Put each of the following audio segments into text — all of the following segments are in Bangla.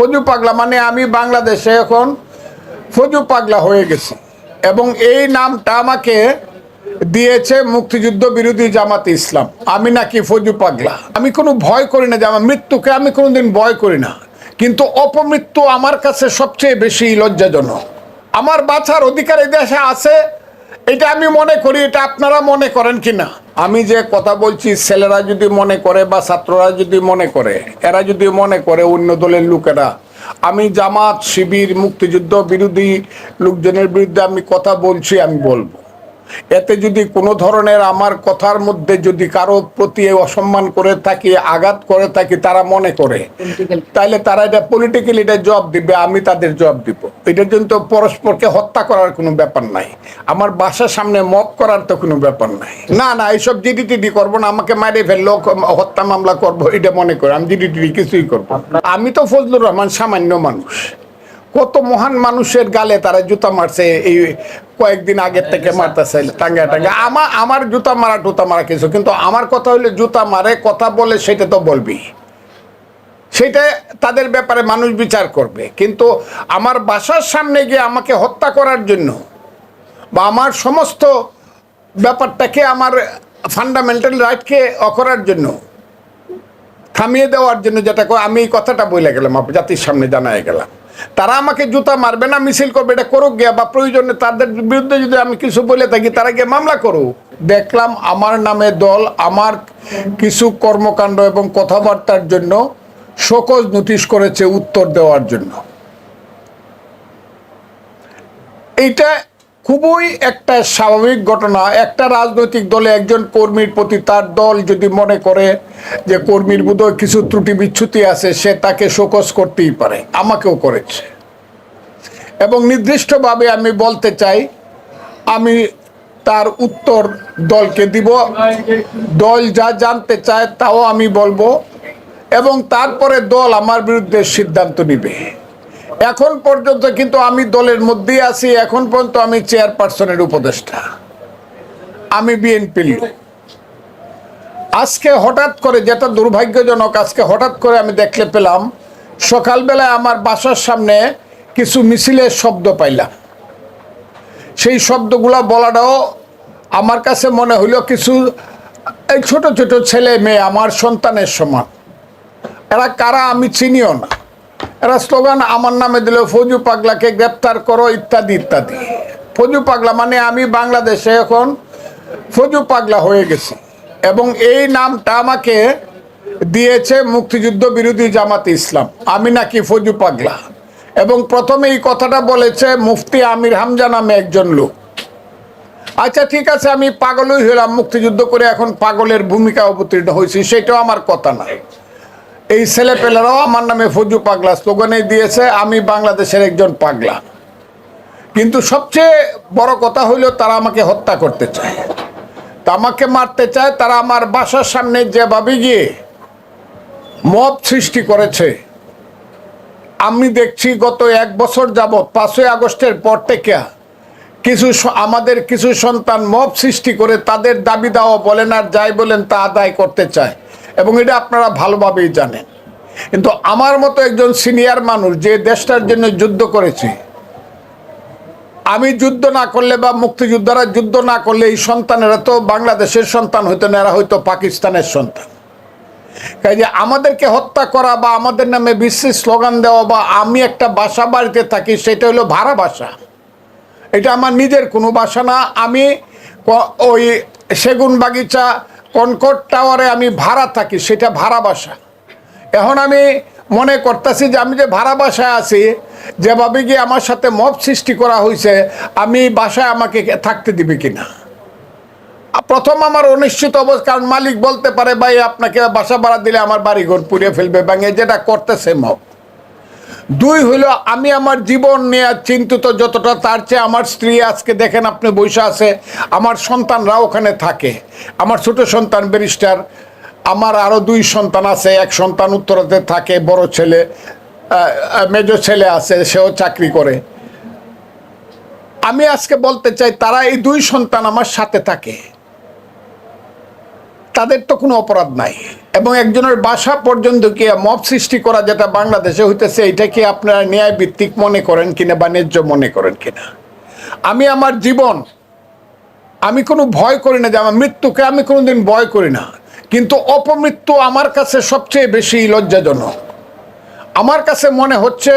ফজু পাগলা মানে আমি বাংলাদেশে এখন ফজু পাগলা হয়ে গেছি। এবং এই নামটা আমাকে দিয়েছে মুক্তিযুদ্ধ বিরোধী জামাত ইসলাম। আমি নাকি ফজু পাগলা। আমি কোনো ভয় করি না যে আমার মৃত্যুকে আমি কোনোদিন ভয় করি না। কিন্তু অপমৃত্যু আমার কাছে সবচেয়ে বেশি লজ্জাজনক। আমার বাঁচার অধিকার এই দেশে আছে, এটা আমি মনে করি, এটা আপনারা মনে করেন কি না আমি যে কথা বলছি, ছেলেরা যদি মনে করে বা ছাত্ররা যদি মনে করে, এরা যদি মনে করে অন্য দলের লোকেরা, আমি জামাত, শিবির, মুক্তিযুদ্ধ বিরোধী লোকজনের বিরুদ্ধে আমি কথা বলছি, আমি বলব। এতে যদি কোনো ধরনের আমার কথার মধ্যে যদি কারও প্রতি অসম্মান করে থাকি আঘাত করে থাকি তারা মনে করে তাহলে তারা এটা পলিটিক্যালি এটা জবাব দিবে আমি তাদের জবাব দিব। এটার জন্য তো পরস্পরকে হত্যা করার কোনো ব্যাপার নাই। আমার বাসার সামনে মপ করার তো কোনো ব্যাপার নাই। না না এইসব জিডি টিডি করব না আমাকে মারে ফেলল হত্যা মামলা করব এটা মনে করে আমি জিডি টিডি কিছুই করব আমি তো ফজলুর রহমান সামান্য মানুষ। কত মহান মানুষের গালে তারা জুতা মারছে এই কয়েকদিন আগের থেকে মারতেছে টাঙ্গা টাঙ্গা আমার আমার জুতা মারা টুতা মারা কিছু কিন্তু আমার কথা হলে জুতা মারে কথা বলে সেটা তো বলবি। সেটা তাদের ব্যাপারে মানুষ বিচার করবে। কিন্তু আমার বাসার সামনে গিয়ে আমাকে হত্যা করার জন্য বা আমার সমস্ত ব্যাপারটাকে আমার ফান্ডামেন্টাল রাইটকে অকরার জন্য থামিয়ে দেওয়ার জন্য যেটা আমি এই কথাটা বলে গেলাম জাতির সামনে জানাই গেলাম। তারা আমাকে জুতা মারবে না, মিছিল করবে, এটা করুক গিয়া, বা প্রয়োজনে তাদের বিরুদ্ধে যদি আমি কিছু বলে থাকি, তারা গিয়ে মামলা করুক। দেখলাম আমার নামে দল, আমার কিছু কর্মকাণ্ড এবং কথাবার্তার জন্য শোকজ নোটিশ করেছে উত্তর দেওয়ার জন্য। এইটা খুবই একটা স্বাভাবিক ঘটনা। একটা রাজনৈতিক দলে একজন কর্মীর প্রতি তার দল যদি মনে করে যে কর্মীর বোধহয় কিছু ত্রুটি বিচ্ছুতি আছে, সে তাকে শোকস করতেই পারে, আমাকেও করেছে। এবং নির্দিষ্টভাবে আমি বলতে চাই, আমি তার উত্তর দলকে দিব। দল যা জানতে চায় তাও আমি বলব। এবং তারপরে দল আমার বিরুদ্ধে সিদ্ধান্ত নিবে। এখন পর্যন্ত কিন্তু আমি দলের মধ্যেই আছি, এখন পর্যন্ত আমি চেয়ারপারসনের উপদেষ্টা। আমি বিএনপির লোক। আজকে হঠাৎ করে যেটা দুর্ভাগ্যজনক, আজকে হঠাৎ করে আমি দেখলে পেলাম, সকালবেলায় আমার বাসার সামনে কিছু মিছিলের শব্দ পাইলাম। সেই শব্দগুলা বলাটাও আমার কাছে মনে হইল কিছু, এই ছোট ছোট ছেলে মেয়ে, আমার সন্তানের সমান। এরা কারা আমি চিনিও না। এরা স্লোগান আমার নামে দিল ফজু পাগলাকে গ্রেপ্তার করো, ইত্যাদি ইত্যাদি। ফজু পাগলা মানে আমি বাংলাদেশে এখন ফজু পাগলা হয়ে গেছি। এবং এই নামটা আমাকে দিয়েছে মুক্তিযুদ্ধ বিরোধী জামাত ইসলাম। আমি নাকি ফজু পাগলা। এবং প্রথমে এই কথাটা বলেছে মুফতি আমির হামজা নামে একজন লোক। আচ্ছা ঠিক আছে, আমি পাগলই হলাম, মুক্তিযুদ্ধ করে এখন পাগলের ভূমিকা অবতীর্ণ হয়েছি, সেটাও আমার কথা না এই ছেলেপেলেরাও আমার নামে ফজু পাগলা স্লোগানে দিয়েছে, আমি বাংলাদেশের একজন পাগলা। কিন্তু সবচেয়ে বড় কথা হইল, তারা আমাকে হত্যা করতে চায়। তা আমাকে মারতে চায়, তারা আমার বাসার সামনে যেভাবে গিয়ে মব সৃষ্টি করেছে। আমি দেখছি গত এক বছর যাবৎ, পাঁচই আগস্টের পর থেকে কিছু আমাদের কিছু সন্তান মব সৃষ্টি করে তাদের দাবি দাওয়া বলেন আর যাই বলেন তা আদায় করতে চায়। এবং এটা আপনারা ভালোভাবেই জানেন। কিন্তু আমার মতো একজন সিনিয়র মানুষ যে দেশটার জন্য যুদ্ধ করেছে, আমি যুদ্ধ না করলে বা মুক্তিযোদ্ধারা যুদ্ধ না করলে এই সন্তানেরা তো বাংলাদেশের সন্তান হইতো না, এরা হয়তো পাকিস্তানের সন্তান। কাজে আমাদেরকে হত্যা করা বা আমাদের নামে বিশ্বের স্লোগান দেওয়া বা আমি একটা বাসা বাড়িতে থাকি, সেটা হলো ভাড়া বাসা। এটা আমার নিজের কোনো বাসা না, আমি ওই সেগুন বাগিচা কনকট টাওয়ারে আমি ভাড়া থাকি, সেটা ভাড়া বাসা। এখন আমি মনে করতেছি যে আমি যে ভাড়া বাসায় আছি, যেভাবে গিয়ে আমার সাথে মব সৃষ্টি করা হয়েছে, আমি বাসায় আমাকে থাকতে দিবে কিনা? প্রথম আমার অনিশ্চিত অবস্থা, কারণ মালিক বলতে পারে, ভাই, আপনাকে বাসা ভাড়া দিলে আমার বাড়ি ঘর পুড়িয়ে ফেলবে ব্যাঙে যেটা করতেছে মব। দুই হইল আমি আমার জীবন নিয়ে চিন্তিত যতটা, তার চেয়ে আমার স্ত্রী আজকে দেখেন আপনি বৈশা আছে, আমার সন্তানরা ওখানে থাকে। আমার ছোট সন্তান ব্যারিস্টার, আমার আরও দুই সন্তান আছে, এক সন্তান উত্তরাতে থাকে, বড় ছেলে মেজ ছেলে আছে, সেও চাকরি করে। আমি আজকে বলতে চাই, তারা এই দুই সন্তান আমার সাথে থাকে। তাদের তো কোনো অপরাধ নাই। এবং একজনের বাসা পর্যন্ত কি মব সৃষ্টি করা যেটা বাংলাদেশে হইতেছে, এটা কি আপনারা ন্যায় ভিত্তিক মনে করেন কিনা বা ন্যায্য মনে করেন কিনা? আমি আমার জীবন, আমি কোনো ভয় করি না যে আমার মৃত্যুকে আমি কোনোদিন ভয় করি না। কিন্তু অপমৃত্যু আমার কাছে সবচেয়ে বেশি লজ্জাজনক। আমার কাছে মনে হচ্ছে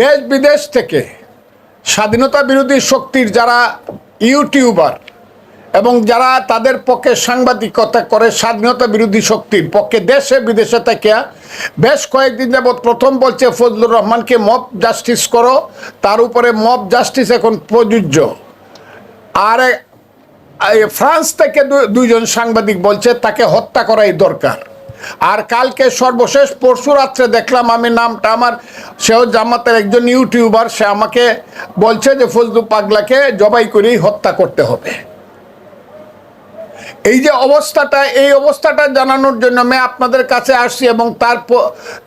দেশ বিদেশ থেকে স্বাধীনতা বিরোধী শক্তির যারা ইউটিউবার এবং যারা তাদের পক্ষে সাংবাদিকতা করে, স্বাধীনতা বিরোধী শক্তির পক্ষে দেশে, বিদেশে থেকে বেশ কয়েকদিন যাবৎ প্রথম বলছে, ফজলুর রহমানকে মব জাস্টিস করো, তার উপরে মব জাস্টিস এখন প্রযোজ্য। আর ফ্রান্স থেকে দুইজন সাংবাদিক বলছে, তাকে হত্যা করাই দরকার। আর কালকে সর্বশেষ, পরশু রাত্রে দেখলাম আমি নামটা, আমার সেও জামাতের একজন ইউটিউবার, সে আমাকে বলছে যে, ফজলু পাগলাকে জবাই করেই হত্যা করতে হবে। এই যে অবস্থাটা, এই অবস্থাটা জানানোর জন্য আমি আপনাদের কাছে আসছি এবং তার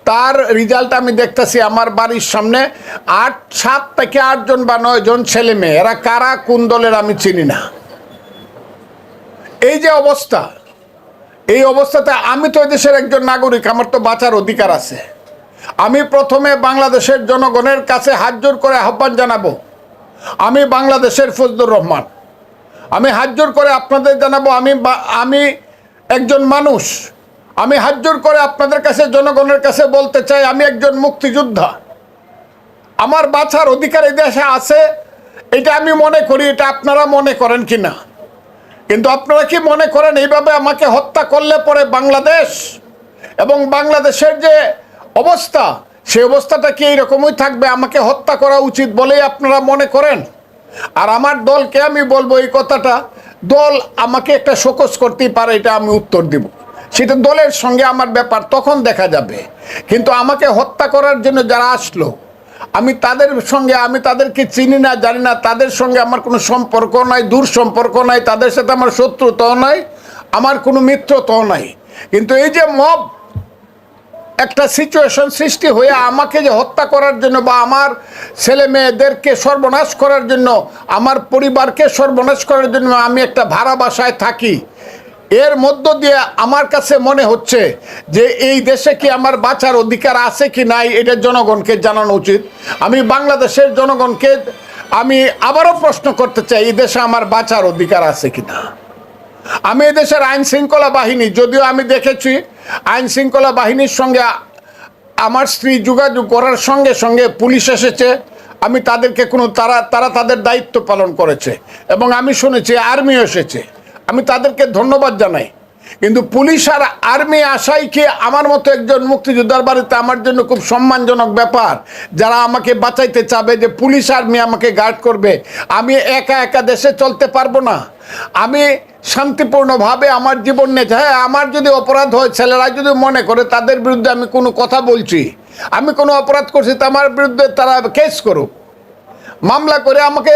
তার রেজাল্ট আমি দেখতেছি আমার বাড়ির সামনে আট, সাত থেকে আটজন বা নয়জন ছেলে মেয়ে। এরা কারা, কোন দলের আমি চিনি না। এই যে অবস্থা, এই অবস্থাতে আমি তো দেশের একজন নাগরিক, আমার তো বাঁচার অধিকার আছে। আমি প্রথমে বাংলাদেশের জনগণের কাছে হাত জোর করে আহ্বান জানাব। আমি বাংলাদেশের ফজলুর রহমান। আমি হাত জোর করে আপনাদের জানাব, আমি আমি একজন মানুষ। আমি হাত জোর করে আপনাদের কাছে, জনগণের কাছে বলতে চাই, আমি একজন মুক্তিযোদ্ধা। আমার বাছার অধিকার এই দেশে আছে, এটা আমি মনে করি, এটা আপনারা মনে করেন কি না কিন্তু আপনারা কি মনে করেন এইভাবে আমাকে হত্যা করলে পরে বাংলাদেশ এবং বাংলাদেশের যে অবস্থা, সেই অবস্থাটা কি এইরকমই থাকবে? আমাকে হত্যা করা উচিত বলেই আপনারা মনে করেন? আর আমার দলকে আমি বলব এই কথাটা, দল আমাকে একটা শোকস করতেই পারে, এটা আমি উত্তর দিব। সেটা দলের সঙ্গে আমার ব্যাপার তখন দেখা যাবে। কিন্তু আমাকে হত্যা করার জন্য যারা আসলো, আমি তাদের সঙ্গে, আমি তাদেরকে চিনি না, জানি না, তাদের সঙ্গে আমার কোনো সম্পর্ক নাই, দূর সম্পর্ক নাই, তাদের সাথে আমার শত্রুতাও নাই, আমার কোনো মিত্রতাও নাই। কিন্তু এই যে মব একটা সিচুয়েশন সৃষ্টি হয়ে আমাকে যে হত্যা করার জন্য বা আমার ছেলে মেয়েদেরকে সর্বনাশ করার জন্য, আমার পরিবারকে সর্বনাশ করার জন্য আমি একটা ভাড়া বাসায় থাকি। এর মধ্য দিয়ে আমার কাছে মনে হচ্ছে যে এই দেশে কি আমার বাঁচার অধিকার আছে কি নাই, এটা জনগণকে জানানো উচিত। আমি বাংলাদেশের জনগণকে, আমি আবারও প্রশ্ন করতে চাই, এই দেশে আমার বাঁচার অধিকার আছে কি না আমি এদেশের আইন শৃঙ্খলা বাহিনী, যদিও আমি দেখেছি আইন শৃঙ্খলা বাহিনীর সঙ্গে আমার স্ত্রী যোগাযোগ করার সঙ্গে সঙ্গে পুলিশ এসেছে। আমি তাদেরকে কোনো, তারা তারা তাদের দায়িত্ব পালন করেছে এবং আমি শুনেছি আর্মি এসেছে। আমি তাদেরকে ধন্যবাদ জানাই। কিন্তু পুলিশ আর আর্মি আসাই কি আমার মতো একজন মুক্তিযোদ্ধার বাড়িতে আমার জন্য খুব সম্মানজনক ব্যাপার? যারা আমাকে বাঁচাইতে চাবে যে পুলিশ আর্মি আমাকে গার্ড করবে, আমি একা একা দেশে চলতে পারব না। আমি শান্তিপূর্ণভাবে আমার জীবন নিয়ে হ্যাঁ আমার যদি অপরাধ হয়, ছেলেরা যদি মনে করে তাদের বিরুদ্ধে আমি কোনো কথা বলছি, আমি কোনো অপরাধ করছি তা আমার বিরুদ্ধে তারা কেস করুক। মামলা করে আমাকে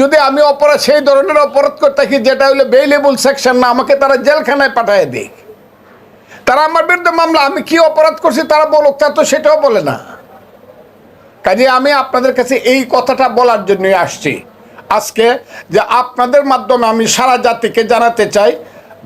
যদি আমি অপরাধ, সেই ধরনের অপরাধ করতে থাকি, যেটা হলো বেইলেবল সেকশন না, আমাকে তারা জেলখানায় পাঠায় দিক। তারা আমার বিরুদ্ধে মামলা, আমি কি অপরাধ করছি তারা বলুক তা তো সেটাও বলে না। কাজে আমি আপনাদের কাছে এই কথাটা বলার জন্যই আসছি। আজকে যে আপনাদের মাধ্যমে আমি সারা জাতিকে জানাতে চাই,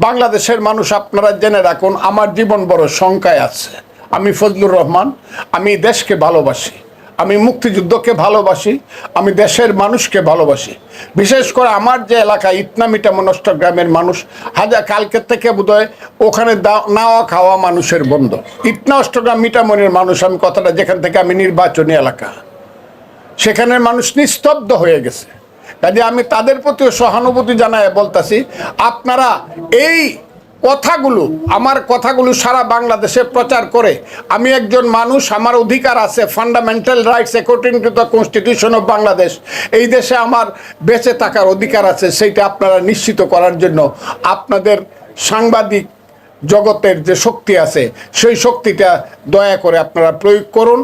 বাংলাদেশের মানুষ আপনারা জেনে রাখুন, আমার জীবন বড় শঙ্কায় আছে। আমি ফজলুর রহমান, আমি দেশকে ভালোবাসি। আমি মুক্তিযুদ্ধকে ভালোবাসি, আমি দেশের মানুষকে ভালোবাসি। বিশেষ করে আমার যে এলাকা ইটনামিটা মনস্ট গ্রামের মানুষ হাজার কালকের থেকে বোধহয় ওখানে নাওয়া খাওয়া মানুষের বন্ধ। ইটনা অষ্টগ্রাম মিটামনির মানুষ, আমি কথাটা যেখান থেকে আমি নির্বাচনী এলাকা। সেখানের মানুষ নিস্তব্ধ হয়ে গেছে। কাজে আমি তাদের প্রতিও সহানুভূতি জানায় বলতাছি, আপনারা এই কথাগুলো, আমার কথাগুলো সারা বাংলাদেশে প্রচার করে। আমি একজন মানুষ, আমার অধিকার আছে fundamental rights according to the constitution of Bangladesh এই দেশে আমার বেঁচে থাকার অধিকার আছে, সেইটা আপনারা নিশ্চিত করার জন্য আপনাদের সাংবাদিক জগতের যে শক্তি আছে, সেই শক্তিটা দয়া করে আপনারা প্রয়োগ করুন।